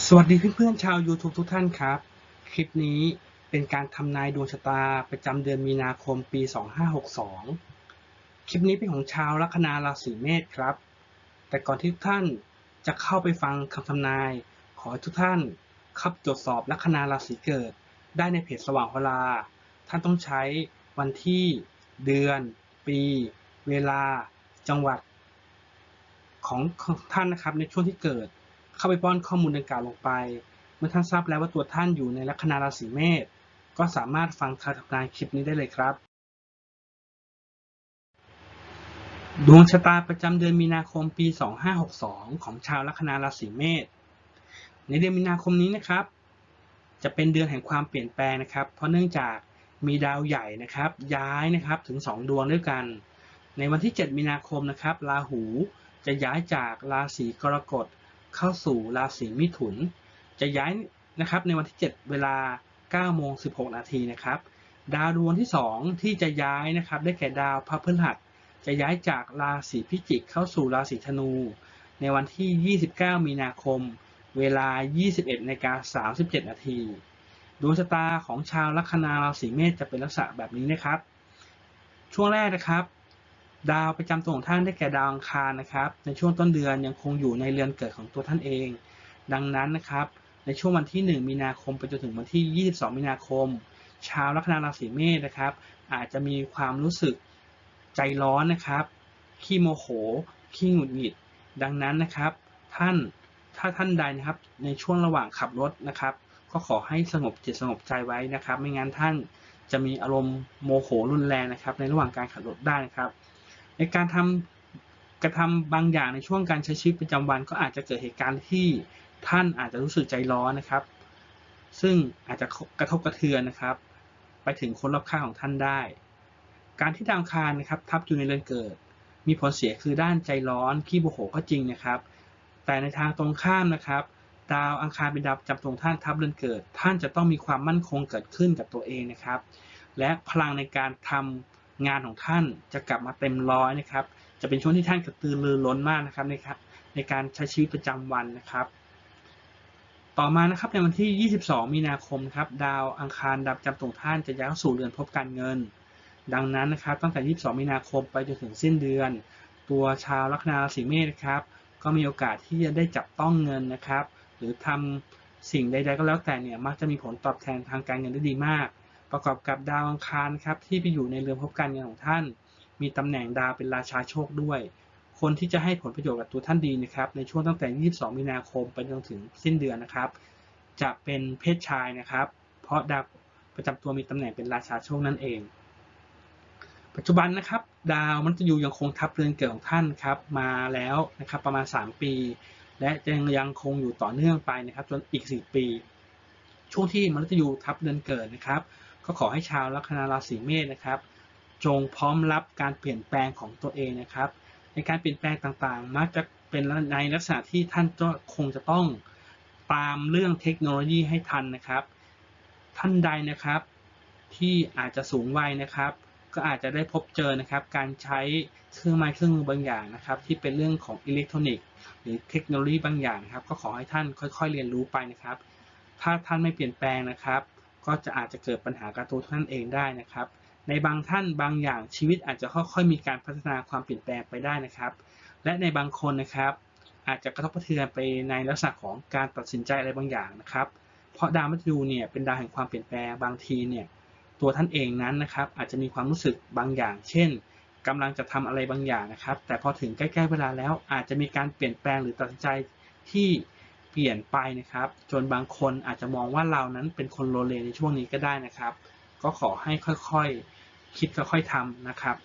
สวัสดีเพื่อนๆชาว YouTube ทุกท่านครับ คลิปนี้เป็นการทำนายดวงชะตาประจำเดือนมีนาคมปี 2562 คลิปนี้เป็นของชาวลัคนาราศีเมษครับ แต่ก่อนที่ทุกท่านจะเข้าไปฟังคำทำนาย ขอให้ทุกท่านข้าตรวจสอบลัคนาราศีเกิด ได้ในเพจสว่างเวลา ท่านต้องใช้วันที่ เดือน ปี เวลา จังหวัด ของท่านนะครับในช่วงที่เกิด เข้าไปป้อนข้อมูลดังกล่าวลงไป เมื่อท่านทราบแล้วว่าตัวท่านอยู่ในลัคนาราศีเมษก็สามารถฟังคำทำนายคลิปนี้ได้เลยครับ ดวงชะตาประจำเดือนมีนาคมปี 2562 ของชาวลัคนาราศีเมษในเดือนมีนาคมนี้นะครับ จะเป็นเดือนแห่งความเปลี่ยนแปลงนะครับ เพราะเนื่องจากมีดาวใหญ่นะครับ ย้ายนะครับถึง 2 ดวงด้วยกัน ในวันที่ 7 มีนาคมนะครับราหูจะย้ายจากราศีกรกฎ เข้าสู่ราศีมิถุน จะย้ายนะครับในวันที่ 7 เวลา9โมง16 นาทีนะครับ ดาวดวงที่ 2 ที่จะย้ายนะครับ ได้แก่ดาวพระพฤหัส จะย้ายจากราศีพิจิกเข้าสู่ราศีธนู ในวันที่ 29 มีนาคม เวลา 21นาฬิกา37 นาทีดวงชะตาของชาวลัคนาราศีเมษจะเป็นลักษณะแบบนี้นะครับ ช่วงแรกนะครับ ดาวประจำตัวของท่านได้แก่ดาวอังคารนะครับ ในช่วงต้นเดือนยังคงอยู่ในเรือนเกิดของตัวท่านเอง ดังนั้นนะครับ ในช่วงวันที่ 1 มีนาคมไปจนถึงวันที่ 22 มีนาคม ชาวลัคนาราศีเมษนะครับ อาจจะมีความรู้สึกใจร้อนนะครับ ขี้โมโห ขี้หงุดหงิด ดังนั้นนะครับ ท่านถ้าท่านใดนะครับ ในช่วงระหว่างขับรถนะครับ ก็ขอให้สงบจิตสงบใจไว้นะครับ ไม่งั้นท่านจะมีอารมณ์โมโหรุนแรงนะครับ ในระหว่างการขับรถได้นะครับ ในการทำกระทำบางอย่างในช่วงการใช้ชีวิตประจำวัน ก็อาจจะเกิดเหตุการณ์ที่ท่านอาจจะรู้สึกใจร้อนนะครับ ซึ่งอาจจะกระทบกระเทือนนะครับ ไปถึงคนรอบข้างของท่านได้ การที่ดาวอังคารนะครับ ทับอยู่ในเรือนเกิด มีผลเสียคือด้านใจร้อนขี้โมโหก็จริงนะครับ แต่ในทางตรงข้ามนะครับดาวอังคารเป็นดาวประจำตัวของท่านทับเรือนเกิด ท่านจะต้องมีความมั่นคงเกิดขึ้นกับตัวเองนะครับ และพลังในการทำ งานของท่านจะกลับมาเต็มร้อยนะครับ จะเป็นช่วงที่ท่านกระตือรือร้นมากนะครับในครับในการใช้ชีวิตประจำวันนะครับ ต่อมานะครับในวันที่ 22 มีนาคมครับดาวอังคารดาวประจำตัวของท่านจะย้ายเข้าสู่เรือนภพการเงิน ดังนั้นนะครับ ตั้งแต่ 22 มีนาคมไปจนถึงสิ้นเดือน ตัวชาวลัคนาราศีเมษนะครับ ก็มีโอกาสที่จะได้จับต้องเงินนะครับ หรือทำสิ่งใดๆก็แล้วแต่เนี่ยมักจะมีผลตอบแทนทางการเงินได้ดีมาก ประกอบกับดาวอังคารครับที่ไปอยู่ในเรือนภพการเงินของท่าน มีตำแหน่งดาวเป็นราชาโชคด้วย คนที่จะให้ผลประโยชน์กับตัวท่านดีนะครับในช่วงตั้งแต่ 22 มีนาคมไปจนถึงสิ้นเดือนนะครับ จะเป็นเพศชายนะครับ เพราะดาวประจำตัวมีตำแหน่งเป็นราชาโชคนั่นเอง ปัจจุบันนะครับ ดาวมันจะอยู่ยังคงทับเรือนเกิดของท่านครับมาแล้วนะครับประมาณ 3 ปี และยังยังคงอยู่ต่อเนื่องไปนะครับ จนอีก 4 ปี ช่วงที่มันจะอยู่ทับเรือนเกิดนะครับ ก็ขอให้ชาวลัคนาราศีเมษนะครับ จงพร้อมรับการเปลี่ยนแปลงของตัวเองนะครับ ในการเปลี่ยนแปลงต่างๆ มักจะเป็นในลักษณะที่ท่านก็คงจะต้องตามเรื่องเทคโนโลยีให้ทันนะครับ ท่านใดนะครับที่อาจจะสูงวัยนะครับ ก็อาจจะได้พบเจอนะครับ การใช้เครื่องไม้เครื่องมือบางอย่างนะครับ ที่เป็นเรื่องของอิเล็กทรอนิกส์ หรือเทคโนโลยีบางอย่างครับ ก็ขอให้ท่านค่อยๆ เรียนรู้ไปนะครับ ถ้าท่านไม่เปลี่ยนแปลงนะครับ ก็จะอาจจะเกิดปัญหากับตัวท่านเองได้นะครับ ในบางท่านบางอย่างชีวิตอาจจะค่อยๆมีการพัฒนาความเปลี่ยนแปลงไปได้นะครับ และในบางคนนะครับ อาจจะกระทบกระเทือนไปในลักษณะของการตัดสินใจอะไรบางอย่างนะครับ เพราะดาวมัตยูเนี่ยเป็นดาวแห่งความเปลี่ยนแปลงบางทีเนี่ยตัวท่านเองนั้นนะครับ อาจจะมีความรู้สึกบางอย่าง เช่นกำลังจะทำอะไรบางอย่างนะครับ แต่พอถึงใกล้ ๆ เวลาแล้วอาจจะมีการเปลี่ยนแปลงหรือตัดสินใจที่ เปลี่ยนไปนะครับ จนบางคนอาจจะมองว่าเรานั้นเป็นคนโลเลในช่วงนี้ก็ได้นะครับ ก็ขอให้ค่อยๆ คิดค่อยๆทำนะครับ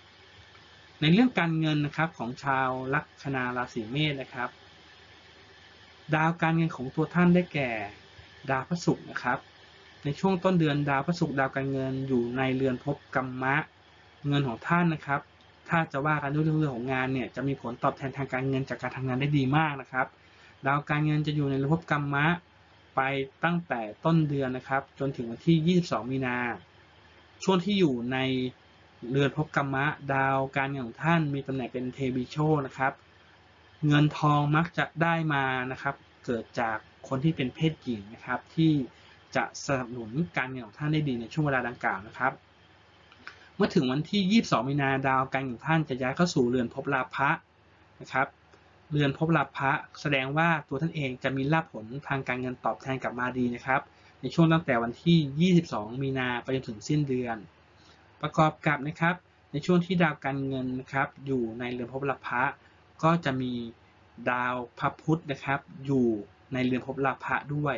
ในเรื่องการเงินนะครับของชาวลัคนาราศีเมษนะครับ ดาวการเงินของตัวท่านได้แก่ ดาวพระศุกร์นะครับ ในช่วงต้นเดือนดาวพระศุกร์ดาวการเงินอยู่ในเรือนภพกรรมะ เงินของท่านนะครับถ้าจะว่ากันด้วยเรื่องของงานเนี่ยจะมีผลตอบแทนทางการเงินจากการทำงานได้ดีมากนะครับ ดาวการเงินจะอยู่ในระบบกรรมะไปตั้งแต่ต้นเดือนนะครับ จนถึงวันที่ 22 มีนา ช่วงที่อยู่ในเรือนภพกรรมะ ดาวการเงินของท่านมีตำแหน่งเป็นเทวีโชนะครับ เงินทองมักจะได้มานะครับ เกิดจากคนที่เป็นเพศหญิงนะครับ ที่จะสนับสนุนการเงินของท่านได้ดีในช่วงเวลาดังกล่าวนะครับ เมื่อถึงวันที่ 22 มีนาดาวการเงินของท่านจะย้ายเข้าสู่เรือนภพลาภะนะครับ เรือนภพลาภะแสดงว่าตัวท่านเองจะมีลาภผลทางการเงินตอบแทนกลับมาดีนะครับ ในช่วงตั้งแต่วันที่ 22 มีนาไปจนถึงสิ้นเดือน ประกอบกับนะครับ ในช่วงที่ดาวการเงินนะครับอยู่ในเรือนภพลาภะก็จะมีดาวพระพุธนะครับอยู่ในเรือนภพลาภะด้วย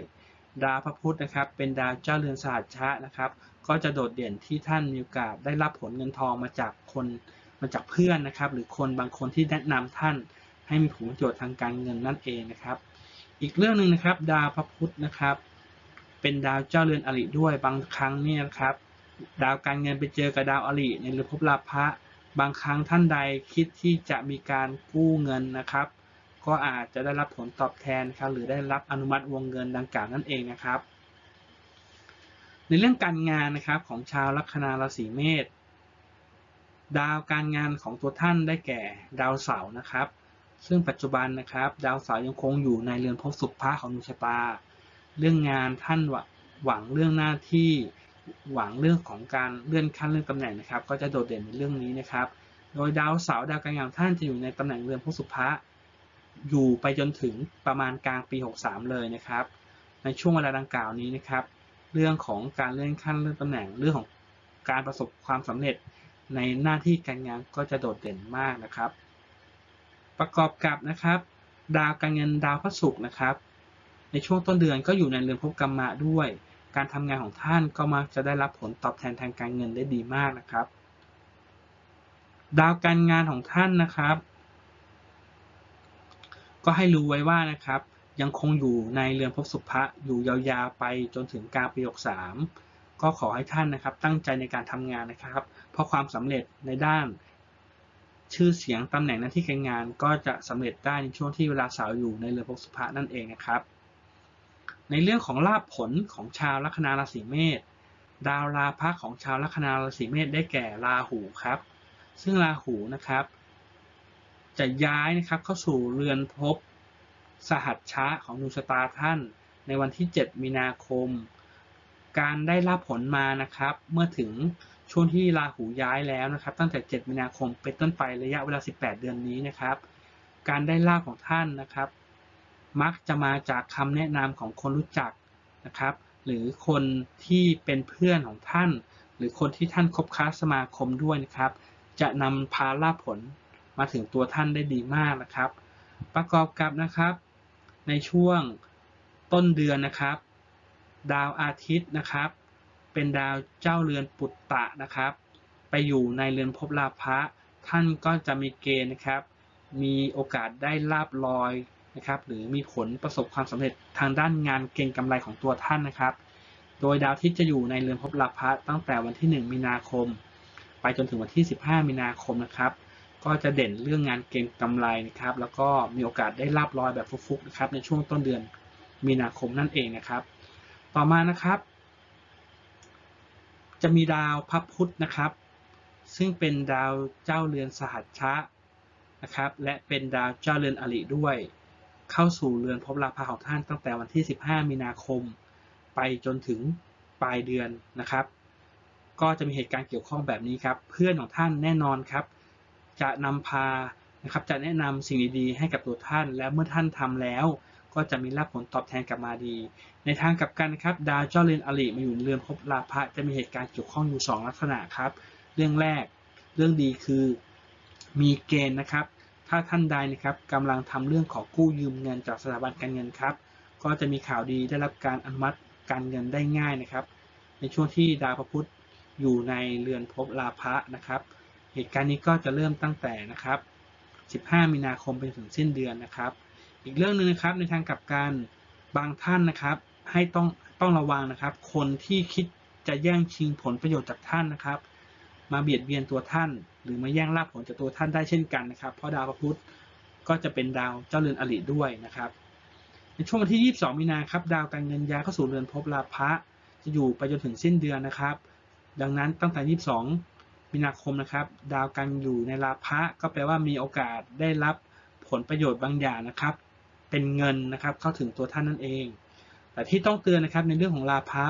ดาวพระพุธนะครับเป็นดาวเจ้าเรือนสหัชชะนะครับ ก็จะโดดเด่นที่ท่านมีโอกาสได้รับผลเงินทองมาจากคนมาจากเพื่อนนะครับ หรือคนบางคนที่แนะนำท่าน ให้มีผลประโยชน์ทางการเงินนั่นเองนะครับ อีกเรื่องหนึ่งนะครับ ดาวพระพุธนะครับ เป็นดาวเจ้าเรือนอริด้วยบางครั้งเนี่ยนะครับ ดาวการเงินไปเจอกับดาวอริในเรือนภพลาภะบางครั้งท่านใดคิดที่จะมีการกู้เงินนะครับ ก็อาจจะได้รับผลตอบแทนครับหรือได้รับอนุมัติวงเงินดังกล่าวนั่นเองนะครับ ในเรื่องการงานนะครับของชาวลัคนาราศีเมษดาวการงานของตัวท่านได้แก่ดาวเสาร์นะครับ ซึ่งปัจจุบันนะครับ ดาวเสาร์ยังคงอยู่ในเรือนภพสุภะของดวงชะตา เรื่องงานท่านหวังเรื่องหน้าที่หวังเรื่องของการเลื่อนขั้นเลื่อนตำแหน่งนะครับ ก็จะโดดเด่นในเรื่องนี้นะครับ โดยดาวเสาร์ดาวการงานท่านจะอยู่ในตำแหน่งเรือนภพสุภะอยู่ไปจนถึงประมาณกลางปี 63 เลยนะครับ ในช่วงเวลาดังกล่าวนี้นะครับ เรื่องของการเลื่อนขั้นเลื่อนตำแหน่งเรื่องของการประสบความสำเร็จในหน้าที่การงานก็จะโดดเด่นมากนะครับ ประกอบกับนะครับ ดาวการเงินดาวพระศุกร์นะครับ ในช่วงต้นเดือนก็อยู่ในเรือนภพกรรมะด้วย การทำงานของท่านก็มักจะได้รับผลตอบแทนทางการเงินได้ดีมากนะครับ ดาวการงานของท่านนะครับ ก็ให้รู้ไว้ว่านะครับ ยังคงอยู่ในเรือนภพสุภะอยู่ยาวๆไปจนถึงกลางปี63ก็ขอให้ท่านนะครับตั้งใจในการทำงานนะครับ เพราะความสำเร็จในด้าน ชื่อเสียงตำแหน่งหน้าที่การงาน ก็จะสำเร็จได้ในช่วงที่เวลาสาวอยู่ในเรือนภพสุภะนั่นเองนะครับ ในเรื่องของลาภผลของชาวลัคนาราศีเมษดาวราพะของชาวลัคนาราศีเมษได้แก่ราหูครับ ซึ่งราหูนะครับ จะย้ายนะครับเข้าสู่เรือนภพสหัชชะของดวงชะตาท่าน ในวันที่ 7 มีนาคม การได้รับผลมานะครับ เมื่อถึง ช่วงที่ราหูย้ายแล้วนะครับ ตั้งแต่ 7 มีนาคมเป็นต้นไประยะเวลา 18 เดือนนี้นะครับ การได้ลาภของท่านนะครับ มักจะมาจากคำแนะนำของคนรู้จักนะครับ หรือคนที่เป็นเพื่อนของท่าน หรือคนที่ท่านคบค้าสมาคมด้วยนะครับ จะนำพาลาภผลมาถึงตัวท่านได้ดีมากนะครับ ประกอบกับนะครับ ในช่วงต้นเดือนนะครับ ดาวอาทิตย์นะครับ เป็นดาวเจ้าเรือนปุตตะนะครับ ไปอยู่ในเรือนภพลาภะท่านก็จะมีเกณฑ์นะครับ มีโอกาสได้ลาบลอยนะครับ หรือมีผลประสบความสำเร็จทางด้านงานเก่งกำไรของตัวท่านนะครับ โดยดาวที่จะอยู่ในเรือนภพลาภะตั้งแต่วันที่ 1 มีนาคม ไปจนถึงวันที่ 15 มีนาคมนะครับก็จะเด่นเรื่องงานเก่งกำไรนะครับ แล้วก็มีโอกาสได้ลาบลอยแบบฟุกๆนะครับในช่วงต้นเดือนมีนาคมนั่นเองนะครับ ต่อมานะครับ จะมีดาวพระพุธนะครับ ซึ่งเป็นดาวเจ้าเรือนสหัชชะนะครับ และเป็นดาวเจ้าเรือนอริด้วย เข้าสู่เรือนภพลาภะของท่านตั้งแต่วันที่ 15 มีนาคม ไปจนถึงปลายเดือนนะครับ ก็จะมีเหตุการณ์เกี่ยวข้องแบบนี้ครับ เพื่อนของท่านแน่นอนครับ จะนำพานะครับจะแนะนำสิ่งดีๆให้กับตัวท่าน และเมื่อท่านทำแล้ว ก็จะมีรับผลตอบแทนกลับมาดี ในทางกลับกันครับดาวเจ้าเรือนอริมาอยู่ในเรือนภพลาภะจะมีเหตุการณ์เกี่ยวข้องอยู่ 2 ลักษณะครับ เรื่องแรกเรื่องดีคือมีเกณฑ์นะครับ ถ้าท่านใดนะครับกำลังทำเรื่องขอกู้ยืมเงินจากสถาบันการเงินครับ ก็จะมีข่าวดีได้รับการอนุมัติการเงินได้ง่ายนะครับ ในช่วงที่ดาวพระพุธอยู่ในเรือนภพลาภะนะครับ เหตุการณ์นี้ก็จะเริ่มตั้งแต่นะครับ 15 มีนาคมไปถึงสิ้นเดือนนะครับ อีกเรื่องหนึ่งนะครับในทางกลับกันบางท่านนะครับ ให้ต้องต้องระวังนะครับ คนที่คิดจะแย่งชิงผลประโยชน์จากท่านนะครับ มาเบียดเบียนตัวท่าน หรือมาแย่งลาภผลจากตัวท่านได้เช่นกันนะครับ เพราะดาวพระพุธก็จะเป็นดาวเจ้าเรือนอริด้วยนะครับ ในช่วงวันที่ 22 มีนาครับ ดาวการเงินย้ายเข้าสู่เรือนภพลาภะจะอยู่ไปจนถึงสิ้นเดือนนะครับ ดังนั้นตั้งแต่ 22 มีนาคมนะครับ ดาวการอยู่ในลาภะก็แปลว่ามีโอกาสได้รับผลประโยชน์บางอย่างนะครับ เป็นเงินนะครับ เข้าถึงตัวท่านนั่นเอง แต่ที่ต้องเตือนนะครับในเรื่องของลาภะ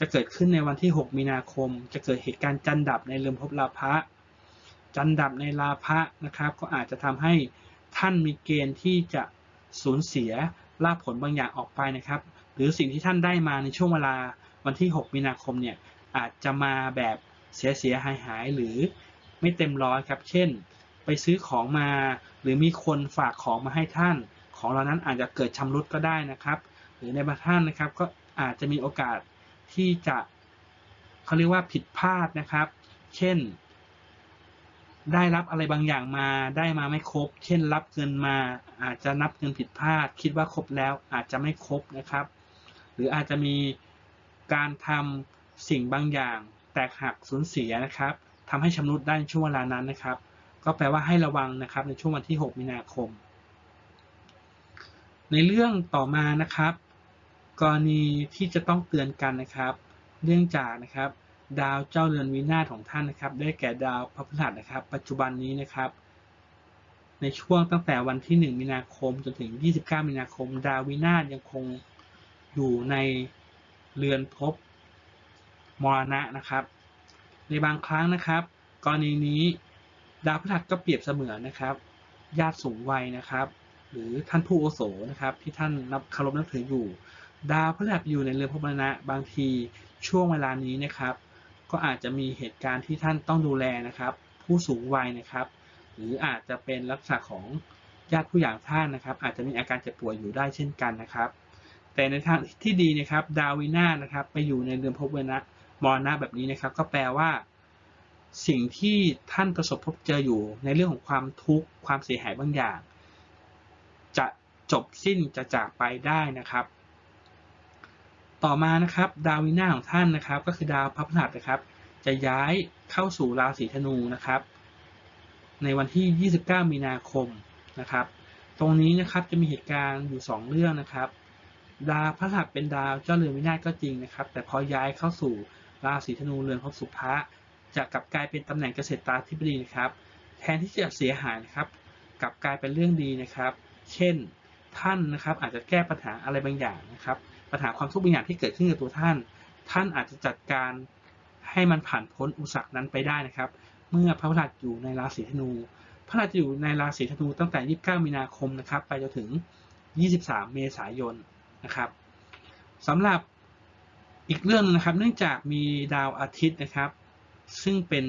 จะเกิดขึ้นในวันที่ 6 มีนาคม จะเกิดเหตุการณ์จันดับในเรือนภพลาภะจันดับในลาภะนะครับ ก็อาจจะทำให้ท่านมีเกณฑ์ที่จะสูญเสียลาผลบางอย่างออกไปนะครับ หรือสิ่งที่ท่านได้มาในช่วงเวลาวันที่ 6 มีนาคมเนี่ยอาจจะมาแบบเสียเสียหายหายหรือไม่เต็มร้อยครับ เช่น ไปซื้อของมาหรือมีคนฝากของมาให้ท่าน ของเหล่านั้นอาจจะเกิดชำรุดก็ได้นะครับ หรือในบางท่านนะครับก็อาจจะมีโอกาสที่จะเขาเรียกว่าผิดพลาดนะครับ เช่น ได้รับอะไรบางอย่างมาได้มาไม่ครบ เช่น รับเงินมา อาจจะนับเงินผิดพลาด คิดว่าครบแล้วอาจจะไม่ครบนะครับ หรืออาจจะมีการทำสิ่งบางอย่าง แตกหักสูญเสียนะครับทำให้ชำรุดได้ในช่วงเวลานั้นนะครับ ก็แปลว่าให้ระวังนะครับในช่วงวันที่ 6 มีนาคม ในเรื่องต่อมานะครับ กรณีที่จะต้องเตือนกันนะครับ เนื่องจากนะครับ ดาวเจ้าเรือนวินาศของท่านนะครับ ได้แก่ดาวพระพฤหัสนะครับ ปัจจุบันนี้นะครับ ในช่วงตั้งแต่วันที่ 1 มีนาคมจนถึง 29 มีนาคม ดาววินาศยังคงอยู่ในเรือนภพมรณะนะครับ ในบางครั้งนะครับ กรณีนี้ดาวพฤหัสก็เปรียบเสมือนนะครับ ญาติสูงวัยนะครับ หรือท่านผู้อาโสนะครับ ที่ท่านนับเคารพนับถืออยู่ ดาวพฤหัสอยู่ในเรือนภพมรณะบางทีช่วงเวลานี้นะครับ ก็อาจจะมีเหตุการณ์ที่ท่านต้องดูแลนะครับ ผู้สูงวัยนะครับ หรืออาจจะเป็นลักษณะของญาติผู้ใหญ่ท่านนะครับ อาจจะมีอาการเจ็บป่วยอยู่ได้เช่นกันนะครับ แต่ในทางที่ดีนะครับ ดาววินานะครับ ไปอยู่ในเรือนภพเวนะมรณะแบบนี้นะครับ ก็แปลว่าสิ่งที่ท่านประสบพบเจออยู่ในเรื่องของความทุกข์ความเสียหายบางอย่าง จบสิ้นจะจากไปได้นะครับ ต่อมานะครับดาววินาของท่านนะครับก็คือดาวพระพฤหัสนะครับ จะย้ายเข้าสู่ราศีธนูนะครับ ในวันที่ 29 มีนาคมนะครับ ตรงนี้นะครับจะมีเหตุการณ์อยู่ 2 เรื่องนะครับ ดาวพระหัสเป็นดาวเจ้าเรือนวินาศก็จริงนะครับ แต่พอย้ายเข้าสู่ราศีธนูเรือนภพสุภะจะกลับกลายเป็นตำแหน่งเกษตราธิบดีนะครับ แทนที่จะเสียหายนะครับ กลับกลายเป็นเรื่องดีนะครับ เช่น ท่านนะครับ อาจจะแก้ปัญหาอะไรบางอย่างนะครับ ปัญหาความทุกข์บางอย่างที่เกิดขึ้นกับตัวท่าน ท่านอาจจะจัดการให้มันผ่านพ้นอุปสรรคนั้นไปได้นะครับ เมื่อพระพฤหัสอยู่ในราศีธนู พระพฤหัสจะอยู่ในราศีธนูตั้งแต่ 29 มีนาคมนะครับ ไปจนถึง 23 เมษายนนะครับสำหรับอีกเรื่องนึงนะครับ เนื่องจากมีดาวอาทิตย์นะครับ ซึ่งเป็น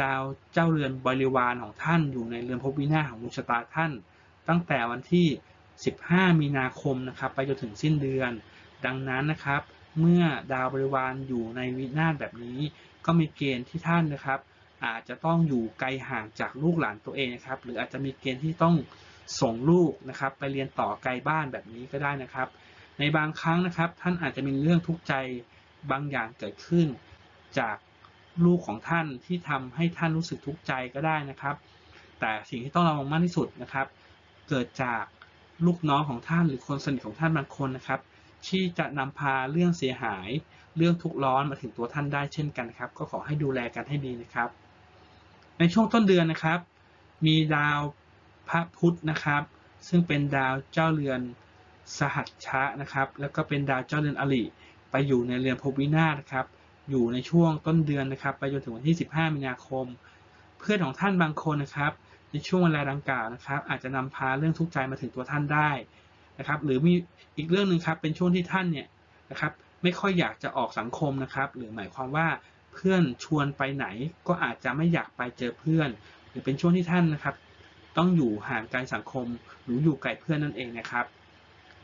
ดาวเจ้าเรือนบริวารของท่านอยู่ในเรือนภพวินาศของดวงชะตาท่าน ตั้งแต่วันที่ 15 มีนาคมนะครับไปจนถึงสิ้นเดือน ดังนั้นนะครับ เมื่อดาวบริวารอยู่ในวินาศแบบนี้ ก็มีเกณฑ์ที่ท่านนะครับ อาจจะต้องอยู่ไกลห่างจากลูกหลานตัวเองนะครับ หรืออาจจะมีเกณฑ์ที่ต้องส่งลูกนะครับ ไปเรียนต่อไกลบ้านแบบนี้ก็ได้นะครับ ในบางครั้งนะครับ ท่านอาจจะมีเรื่องทุกข์ใจบางอย่างเกิดขึ้น จากลูกของท่านที่ทำให้ท่านรู้สึกทุกข์ใจก็ได้นะครับ แต่สิ่งที่ต้องระวังมากที่สุดนะครับ เกิดจาก ลูกน้องของท่านหรือคนสนิทของท่านบางคนนะครับ ที่จะนำพาเรื่องเสียหาย เรื่องทุกข์ร้อนมาถึงตัวท่านได้เช่นกันครับ ก็ขอให้ดูแลกันให้ดีนะครับ ในช่วงต้นเดือนนะครับ มีดาวพระพุธนะครับ ซึ่งเป็นดาวเจ้าเรือนสหัชชะนะครับ แล้วก็เป็นดาวเจ้าเรือนอริไปอยู่ในเรือนภพวินาศนะครับ อยู่ในช่วงต้นเดือนนะครับ ไปจนถึงวันที่ 15 มีนาคม เพื่อนของท่านบางคนนะครับ ในช่วงเวลาดังกล่าวนะครับ อาจจะนำพาเรื่องทุกข์ใจมาถึงตัวท่านได้นะครับ หรือมีอีกเรื่องหนึ่งครับ เป็นช่วงที่ท่านเนี่ยนะครับไม่ค่อยอยากจะออกสังคมนะครับ หรือหมายความว่าเพื่อนชวนไปไหนก็อาจจะไม่อยากไปเจอเพื่อน หรือเป็นช่วงที่ท่านนะครับ ต้องอยู่ห่างไกลสังคม หรืออยู่ไกลเพื่อนนั่นเองนะครับ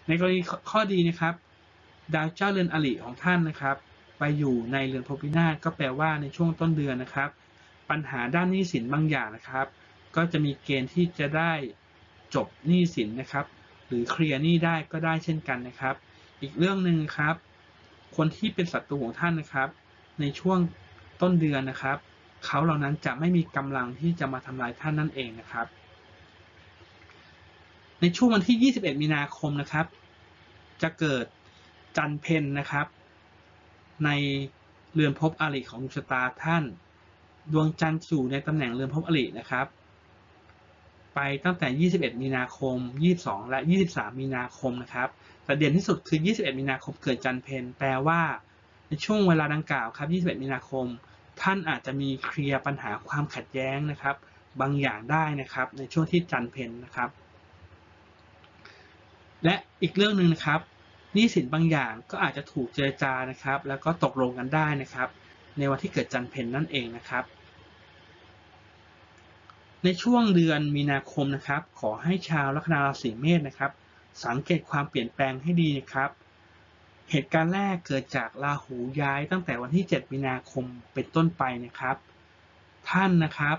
ในกรณีข้อดีนะครับ ดาวเจ้าเรือนอริของท่านนะครับ ไปอยู่ในเรือนพวินาศก็แปลว่าในช่วงต้นเดือนนะครับ ปัญหาด้านหนี้สินบางอย่างนะครับ ก็จะมีเกณฑ์ที่จะได้จบหนี้สินนะครับ หรือเคลียร์หนี้ได้ก็ได้เช่นกันนะครับ อีกเรื่องหนึ่งครับ คนที่เป็นศัตรูของท่านนะครับ ในช่วงต้นเดือนนะครับเขาเหล่านั้นจะไม่มีกำลังที่จะมาทำลายท่านนั่นเองนะครับ ในช่วงวันที่ 21 มีนาคมนะครับ จะเกิดจันเพนนะครับ ในเรือนภพอริของดวงชะตาท่าน ดวงจันทร์สู่ในตำแหน่งเรือนภพอรินะครับ ไปตั้งแต่ 21 มีนาคม 22 และ 23 มีนาคมนะครับแต่เด่นที่สุดคือ 21 มีนาคมเกิดจันเพนแปลว่า ในช่วงเวลาดังกล่าวครับ 21 มีนาคม ท่านอาจจะมีเคลียร์ปัญหาความขัดแย้งนะครับ บางอย่างได้นะครับ ในช่วงที่จันเพนนะครับ และอีกเรื่องหนึ่งนะครับหนี้สินบางอย่างก็อาจจะถูกเจรจานะครับ แล้วก็ตกลงกันได้นะครับ ในวันที่เกิดจันเพนนั่นเองนะครับ ในช่วงเดือนมีนาคมนะครับ ขอให้ชาวลัคนาราศีเมษนะครับ สังเกตความเปลี่ยนแปลงให้ดีนะครับ เหตุการณ์แรกเกิดจากราหูย้ายตั้งแต่วันที่ 7 มีนาคมเป็นต้นไปนะครับ ท่านนะครับ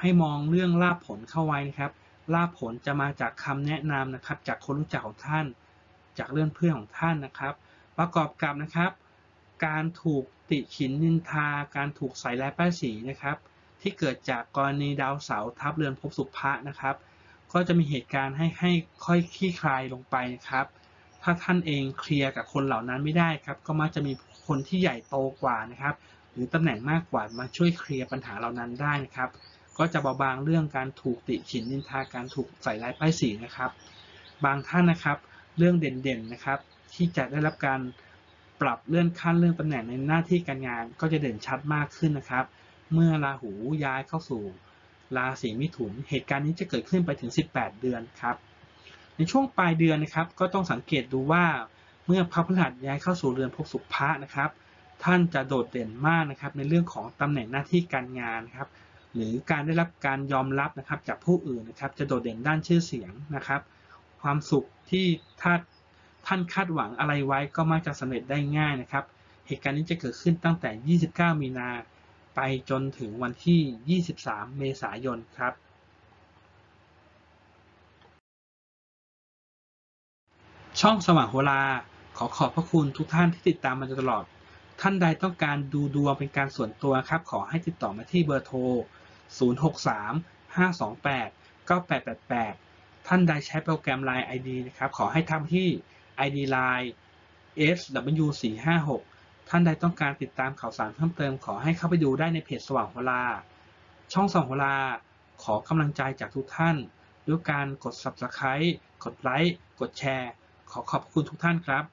ให้มองเรื่องลาภผลเข้าไว้นะครับลาภผลจะมาจากคำแนะนำนะครับ จากคนรู้จักของท่าน จากเรื่องเพื่อนของท่านนะครับ ประกอบกับนะครับ การถูกติฉินนินทา การถูกใส่ร้ายป้ายสีนะครับ ที่เกิดจากกรณีดาวเสาร์ทับเรือนภพสุภะนะครับ ก็จะมีเหตุการณ์ให้ให้ค่อยคลี่คลายลงไปนะครับ ถ้าท่านเองเคลียร์กับคนเหล่านั้นไม่ได้ครับ ก็มักจะมีคนที่ใหญ่โตกว่านะครับ หรือตำแหน่งมากกว่ามาช่วยเคลียร์ปัญหาเหล่านั้นได้นะครับ ก็จะเบาบางเรื่องการถูกติฉินนินทาการถูกใส่ร้ายป้ายสีนะครับ บางท่านนะครับ เรื่องเด่นๆนะครับ ที่จะได้รับการปรับเลื่อนขั้นเรื่องตำแหน่งในหน้าที่การงาน ก็จะเด่นชัดมากขึ้นนะครับ เมื่อราหูย้ายเข้าสู่ราศีมิถุน เหตุการณ์นี้จะเกิดขึ้นไปถึง 18 เดือนครับ ในช่วงปลายเดือนนะครับ ก็ต้องสังเกตดูว่าเมื่อพระพฤหัสย้ายเข้าสู่เรือนภพสุภะนะครับ ท่านจะโดดเด่นมากนะครับ ในเรื่องของตำแหน่งหน้าที่การงานครับ หรือการได้รับการยอมรับนะครับ จากผู้อื่นนะครับ จะโดดเด่นด้านชื่อเสียงนะครับ ความสุขที่ถ้าท่านคาดหวังอะไรไว้ก็มักจะสำเร็จได้ง่ายนะครับ เหตุการณ์นี้จะเกิดขึ้นตั้งแต่ 29 มีนา ไปจนถึงวันที่ 23 เมษายนครับ ช่องสว่างโหราขอขอบพระคุณทุกท่านที่ติดตามมาตลอด ท่านใดต้องการดูดวงเป็นการส่วนตัวครับ ขอให้ติดต่อมาที่เบอร์โทร 063 528 9888 ท่านใดใช้โปรแกรม Line ID นะครับ ขอให้ทำที่ ID Line SW456 ท่านใดต้องการติดตามข่าวสารเพิ่มเติมขอให้เข้าไปดูได้ในเพจสว่างหัวลา ช่องสว่างหัวลา ขอกำลังใจจากทุกท่าน ด้วยการกด Subscribe กดไลค์ กดแชร์ ขอขอบคุณทุกท่านครับ